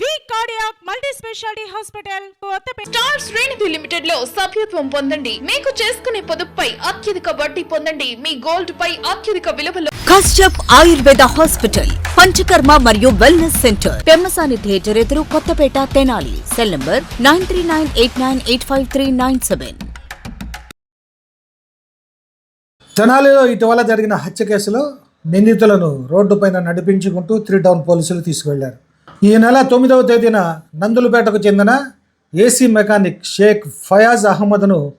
V cardiac multi speciality hospital Kothapeta star Srinidhi లిమిటెడ్లో సభ్యత్వం పొందండి. మీకు చేసుకునే పొదుపుపై అత్యధిక వడ్డీ పొందండి. మీ గోల్డ్ పై అత్యధిక విలువలో. కశ్యప్ ఆయుర్వేద హాస్పిటల్ పంచకర్మ మరియు వెల్నెస్ సెంటర్ పెమ్మసాని థియేటర్ ఎదురు Kothapeta Tenali. Cell number nine three nine eight nine eight five three nine seven. తెనాలిలో ఇటీవల జరిగిన హత్య కేసులో నిందితులను రోడ్డుపైన నడిపించుకుంటూ త్రీ టౌన్ పోలీసులు తీసుకువెళ్ళారు. ఈ నెల తొమ్మిదవ తేదీన నందులపేటకు చెందిన ఏసీ మెకానిక్ షేక్ ఫయాజ్ అహ్మద్ను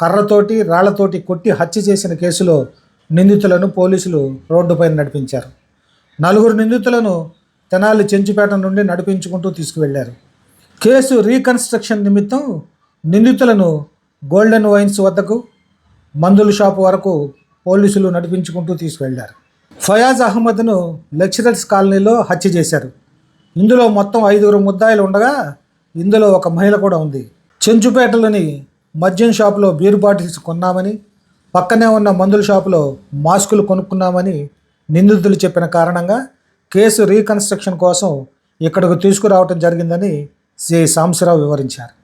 కర్రతోటి రాళ్ళతోటి కొట్టి హత్య చేసిన కేసులో నిందితులను పోలీసులు రోడ్డుపైన నడిపించారు. నలుగురు నిందితులను తెనాలి చెంచుపేట నుండి నడిపించుకుంటూ తీసుకువెళ్ళారు. కేసు రీకన్స్ట్రక్షన్ నిమిత్తం నిందితులను గోల్డెన్ వైన్స్ వద్దకు మందుల షాపు వరకు పోలీసులు నడిపించుకుంటూ తీసుకువెళ్ళారు. ఫయాజ్ అహ్మద్ను లెక్చరర్స్ కాలనీలో హత్య చేశారు. ఇందులో మొత్తం ఐదుగురు ముద్దాయిలు ఉండగా ఇందులో ఒక మహిళ కూడా ఉంది. చెంచుపేటలోని మద్యం షాపులో బీర్ బాటిల్స్ కొన్నామని పక్కనే ఉన్న మందుల షాపులో మాస్కులు కొనుక్కున్నామని నిందితులు చెప్పిన కారణంగా కేసు రీకన్స్ట్రక్షన్ కోసం ఇక్కడకు తీసుకురావటం జరిగిందని సి. సాంబశివరావు వివరించారు.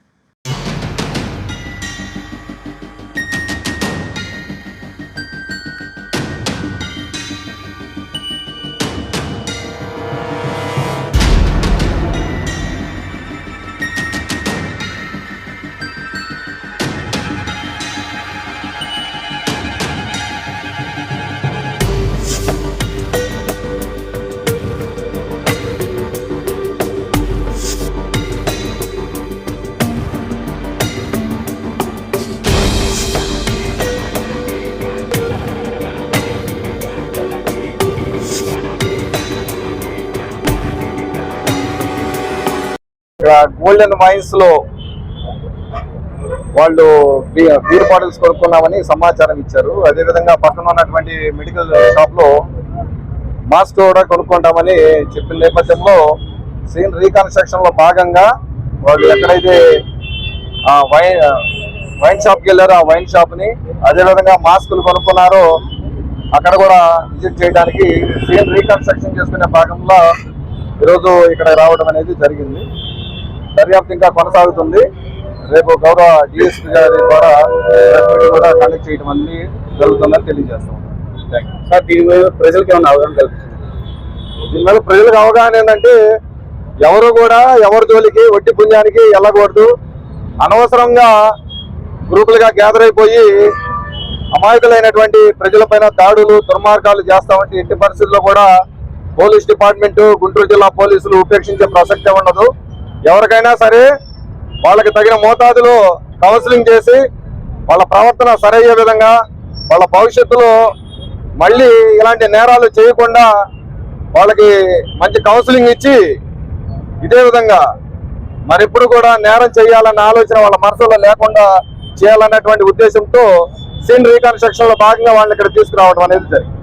ఇక్కడ గోల్డెన్ మైన్స్లో వాళ్ళు బీర్ బాటిల్స్ కొనుక్కున్నామని సమాచారం ఇచ్చారు. అదేవిధంగా పక్కన ఉన్నటువంటి మెడికల్ షాప్లో మాస్క్ కూడా కొనుక్కుంటామని చెప్పిన నేపథ్యంలో సీన్ రీకన్స్ట్రక్షన్లో భాగంగా వాళ్ళు ఎక్కడైతే ఆ వైన్ వైన్ షాప్కి వెళ్ళారో ఆ వైన్ షాప్ని అదేవిధంగా మాస్కులు కొనుక్కున్నారో అక్కడ కూడా విజిట్ చేయడానికి సీన్ రీకన్స్ట్రక్షన్ చేసుకునే భాగంలో ఈరోజు ఇక్కడ రావడం అనేది జరిగింది. దర్యాప్తు ఇంకా కొనసాగుతుంది. రేపు గౌరవ డిఎస్పీ గారి ద్వారా కూడా కండక్ట్ చేయడం అన్ని జరుగుతుందని తెలియజేస్తాం. సార్ దీని మీద ప్రజలకు ఏమైనా అవగాహన కల్పిస్తుంది దీని మీద ప్రజలకు అవగాహన ఏంటంటే ఎవరు కూడా ఎవరి జోలికి వడ్డీ పుణ్యానికి వెళ్ళకూడదు. అనవసరంగా గ్రూపులుగా గ్యాదర్ అయిపోయి అమాయకులైనటువంటి ప్రజలపైన దాడులు దుర్మార్గాలు చేస్తామంటే ఎట్టి పరిస్థితుల్లో కూడా పోలీస్ డిపార్ట్మెంట్ గుంటూరు జిల్లా పోలీసులు ఉపేక్షించే ప్రసక్తే ఉండదు. ఎవరికైనా సరే వాళ్ళకి తగిన మోతాదులో కౌన్సిలింగ్ చేసి వాళ్ళ ప్రవర్తన సరయ్యే విధంగా వాళ్ళ భవిష్యత్తులో మళ్ళీ ఇలాంటి నేరాలు చేయకుండా వాళ్ళకి మంచి కౌన్సిలింగ్ ఇచ్చి ఇదే విధంగా మరిప్పుడు కూడా నేరం చేయాలన్న ఆలోచన వాళ్ళ మనసులో లేకుండా చేయాలన్నటువంటి ఉద్దేశంతో సీన్ రీకన్స్ట్రక్షన్లో భాగంగా వాళ్ళని ఇక్కడ తీసుకురావడం అనేది జరిగింది.